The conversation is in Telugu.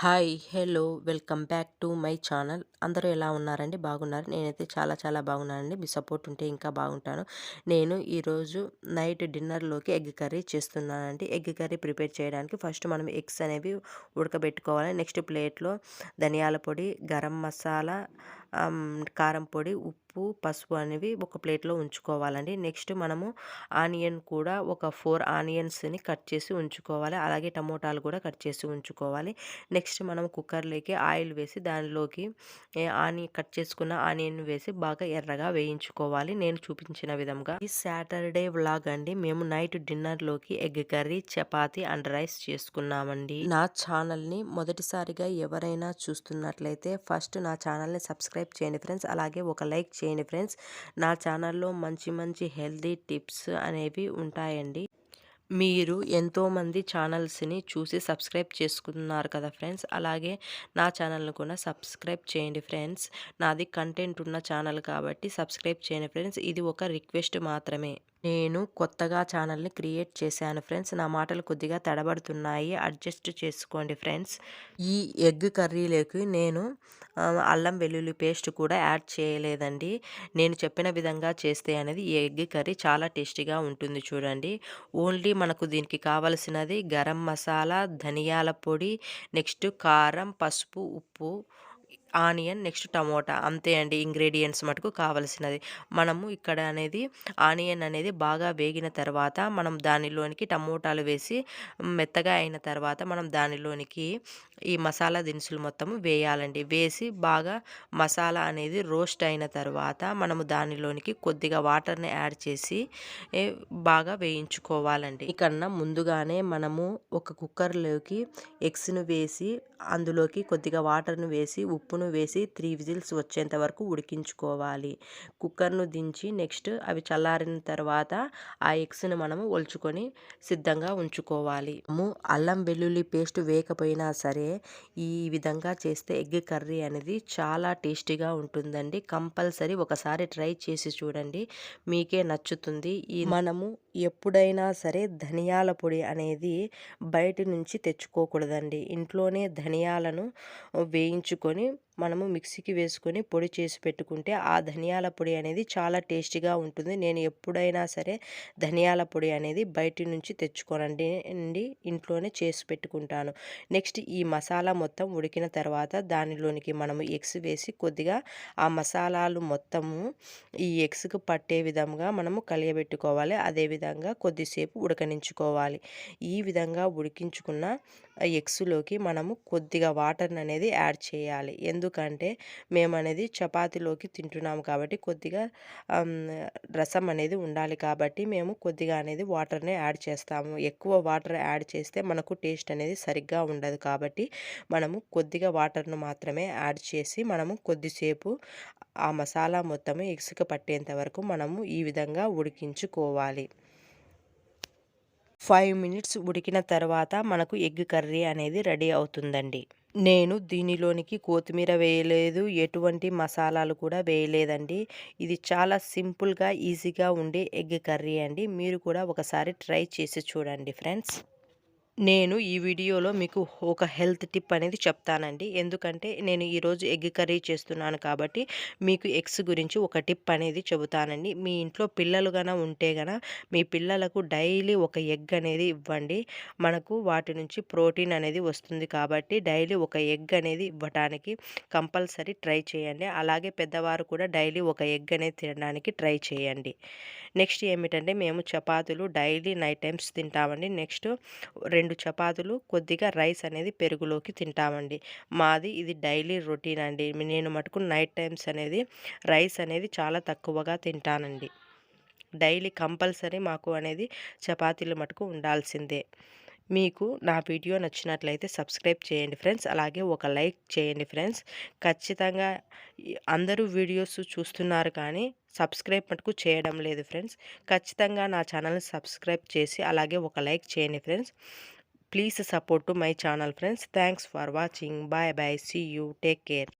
Hi hello welcome back to my channel. అందరూ ఎలా ఉన్నారండి? బాగున్నారు? నేనైతే చాలా చాలా బాగున్నానండి. మీ సపోర్ట్ ఉంటే ఇంకా బాగుంటాను. నేను ఈరోజు నైట్ డిన్నర్లోకి ఎగ్ కర్రీ చేస్తున్నానండి. ఎగ్ కర్రీ ప్రిపేర్ చేయడానికి ఫస్ట్ మనం ఎగ్స్ అనేవి ఉడకబెట్టుకోవాలి. నెక్స్ట్ ప్లేట్లో ధనియాల పొడి గరం మసాలా కారం పొడి ఉప్పు పసుపు అనేవి ఒక ప్లేట్లో ఉంచుకోవాలండి. నెక్స్ట్ మనము ఆనియన్ కూడా ఒక ఫోర్ ఆనియన్స్ని కట్ చేసి ఉంచుకోవాలి. అలాగే టమోటాలు కూడా కట్ చేసి ఉంచుకోవాలి. నెక్స్ట్ మనం కుక్కర్లోకి ఆయిల్ వేసి దానిలోకి ఆని కట్ చేసుకున్న ఆనియన్ వేసి బాగా ఎర్రగా వేయించుకోవాలి. నేను చూపించిన విధంగా. ఈ సాటర్డే వ్లాగ్ అండి. మేము night డిన్నర్లోకి egg curry chapati and rice చేసుకున్నామండి. నా ఛానల్ని మొదటిసారిగా ఎవరైనా చూస్తున్నట్లయితే ఫస్ట్ నా ఛానల్ని సబ్స్క్రైబ్ సబ్స్క్రైబ్ చేయండి ఫ్రెండ్స్. అలాగే ఒక లైక్ చేయండి ఫ్రెండ్స్. నా ఛానల్లో మంచి మంచి హెల్దీ టిప్స్ అనేవి ఉంటాయండి. మీరు ఎంతోమంది ఛానల్స్ని చూసి సబ్స్క్రైబ్ చేసుకున్నారు కదా ఫ్రెండ్స్. అలాగే నా ఛానల్ని కూడా సబ్స్క్రైబ్ చేయండి ఫ్రెండ్స్. నాది కంటెంట్ ఉన్న ఛానల్ కాబట్టి సబ్స్క్రైబ్ చేయండి ఫ్రెండ్స్. ఇది ఒక రిక్వెస్ట్ మాత్రమే. నేను కొత్తగా ఛానల్ని క్రియేట్ చేశాను ఫ్రెండ్స్. నా మాటలు కొద్దిగా తడబడుతున్నాయి. అడ్జస్ట్ చేసుకోండి ఫ్రెండ్స్. ఈ ఎగ్ కర్రీలోకి నేను అల్లం వెల్లుల్లి పేస్ట్ కూడా యాడ్ చేయలేదండి. నేను చెప్పిన విధంగా చేస్తే అనేది ఈ ఎగ్ కర్రీ చాలా టేస్టీగా ఉంటుంది చూడండి. ఓన్లీ మనకు దీనికి కావలసినది గరం మసాలా ధనియాల పొడి నెక్స్ట్ కారం పసుపు ఉప్పు ఆనియన్ నెక్స్ట్ టమోటా అంతే అండి ఇంగ్రీడియంట్స్ మటుకు కావలసినది. మనము ఇక్కడ అనేది ఆనియన్ అనేది బాగా వేగిన తర్వాత మనం దానిలోనికి టమోటాలు వేసి మెత్తగా అయిన తర్వాత మనం దానిలోనికి ఈ మసాలా దినుసులు మొత్తం వేయాలండి. వేసి బాగా మసాలా అనేది రోస్ట్ అయిన తర్వాత మనము దానిలోనికి కొద్దిగా వాటర్ని యాడ్ చేసి బాగా వేయించుకోవాలండి. ఇకన్నా ముందుగానే మనము ఒక కుక్కర్లోకి ఎగ్స్ను వేసి అందులోకి కొద్దిగా వాటర్ను వేసి ఉప్పును వేసి త్రీ విజిల్స్ వచ్చేంత వరకు ఉడికించుకోవాలి. కుక్కర్ను దించి నెక్స్ట్ అవి చల్లారిన తర్వాత ఆ ఎగ్స్ను మనము ఒలుచుకొని సిద్ధంగా ఉంచుకోవాలి. అల్లం వెల్లుల్లి పేస్ట్ వేయకపోయినా సరే ఈ విధంగా చేస్తే ఎగ్ కర్రీ అనేది చాలా టేస్టీగా ఉంటుందండి. కంపల్సరీ ఒకసారి ట్రై చేసి చూడండి. మీకే నచ్చుతుంది. ఈ మనము ఎప్పుడైనా సరే ధనియాల పొడి అనేది బయట నుంచి తెచ్చుకోకూడదండి. ఇంట్లోనే ధనియాలను వేయించుకొని మనము మిక్సీకి వేసుకొని పొడి చేసి పెట్టుకుంటే ఆ ధనియాల పొడి అనేది చాలా టేస్టీగా ఉంటుంది. నేను ఎప్పుడైనా సరే ధనియాల పొడి అనేది బయట నుంచి తెచ్చుకోనండి ఇంట్లోనే చేసి పెట్టుకుంటాను. నెక్స్ట్ ఈ మసాలా మొత్తం ఉడికిన తర్వాత దానిలోనికి మనము ఎగ్స్ వేసి కొద్దిగా ఆ మసాలాలు మొత్తము ఈ ఎగ్స్కి పట్టే విధంగా మనము కలియబెట్టుకోవాలి. అదేవిధంగా కొద్దిసేపు ఉడకనించుకోవాలి. ఈ విధంగా ఉడికించుకున్న ఎగ్స్లోకి మనము కొద్దిగా వాటర్ అనేది యాడ్ చేయాలి. ఎందుకంటే మేము అనేది చపాతీలోకి తింటున్నాము కాబట్టి కొద్దిగా రసం అనేది ఉండాలి కాబట్టి మేము కొద్దిగా అనేది వాటర్ని యాడ్ చేస్తాము. ఎక్కువ వాటర్ యాడ్ చేస్తే మనకు టేస్ట్ అనేది సరిగ్గా ఉండదు కాబట్టి మనము కొద్దిగా వాటర్ను మాత్రమే యాడ్ చేసి మనము కొద్దిసేపు ఆ మసాలా మొత్తము ఎగ్స్కి పట్టేంత వరకు మనము ఈ విధంగా ఉడికించుకోవాలి. ఫైవ్ మినిట్స్ ఉడికిన తర్వాత మనకు ఎగ్ కర్రీ అనేది రెడీ అవుతుందండి. నేను దీనిలోనికి కొత్తిమీర వేయలేదు ఎటువంటి మసాలాలు కూడా వేయలేదండి. ఇది చాలా సింపుల్గా ఈజీగా ఉండే ఎగ్ కర్రీ అండి. మీరు కూడా ఒకసారి ట్రై చేసి చూడండి ఫ్రెండ్స్. నేను ఈ వీడియోలో మీకు ఒక హెల్త్ టిప్ అనేది చెప్తానండి. ఎందుకంటే నేను ఈరోజు ఎగ్ కర్రీ చేస్తున్నాను కాబట్టి మీకు ఎగ్స్ గురించి ఒక టిప్ అనేది చెబుతానండి. మీ ఇంట్లో పిల్లలు గన ఉంటే గన మీ పిల్లలకు డైలీ ఒక ఎగ్ అనేది ఇవ్వండి. మనకు వాటి నుంచి ప్రోటీన్ అనేది వస్తుంది కాబట్టి డైలీ ఒక ఎగ్ అనేది ఇవ్వటానికి కంపల్సరీ ట్రై చేయండి. అలాగే పెద్దవారు కూడా డైలీ ఒక ఎగ్ అనేది తినడానికి ట్రై చేయండి. నెక్స్ట్ ఏమిటంటే మేము చపాతీలు డైలీ నైట్ టైమ్స్ తింటామండి. నెక్స్ట్ రెండు చపాతీలు కొద్దిగా రైస్ అనేది పెరుగులోకి తింటామండి. మాది ఇది డైలీ రొటీన్ అండి. నేను మటుకు నైట్ టైమ్స్ అనేది రైస్ అనేది చాలా తక్కువగా తింటానండి. డైలీ కంపల్సరీ మాకు అనేది చపాతీలు మటుకు ఉండాల్సిందే. మీకు నా వీడియో నచ్చినట్లయితే సబ్స్క్రైబ్ చేయండి ఫ్రెండ్స్. అలాగే ఒక లైక్ చేయండి ఫ్రెండ్స్. ఖచ్చితంగా అందరూ వీడియోస్ చూస్తున్నారు కానీ సబ్స్క్రైబ్ మటుకు చేయడం లేదు ఫ్రెండ్స్. ఖచ్చితంగా నా ఛానల్ని సబ్స్క్రైబ్ చేసి అలాగే ఒక లైక్ చేయండి friends. Please support to my channel friends. Thanks for watching. Bye bye. See you. Take care.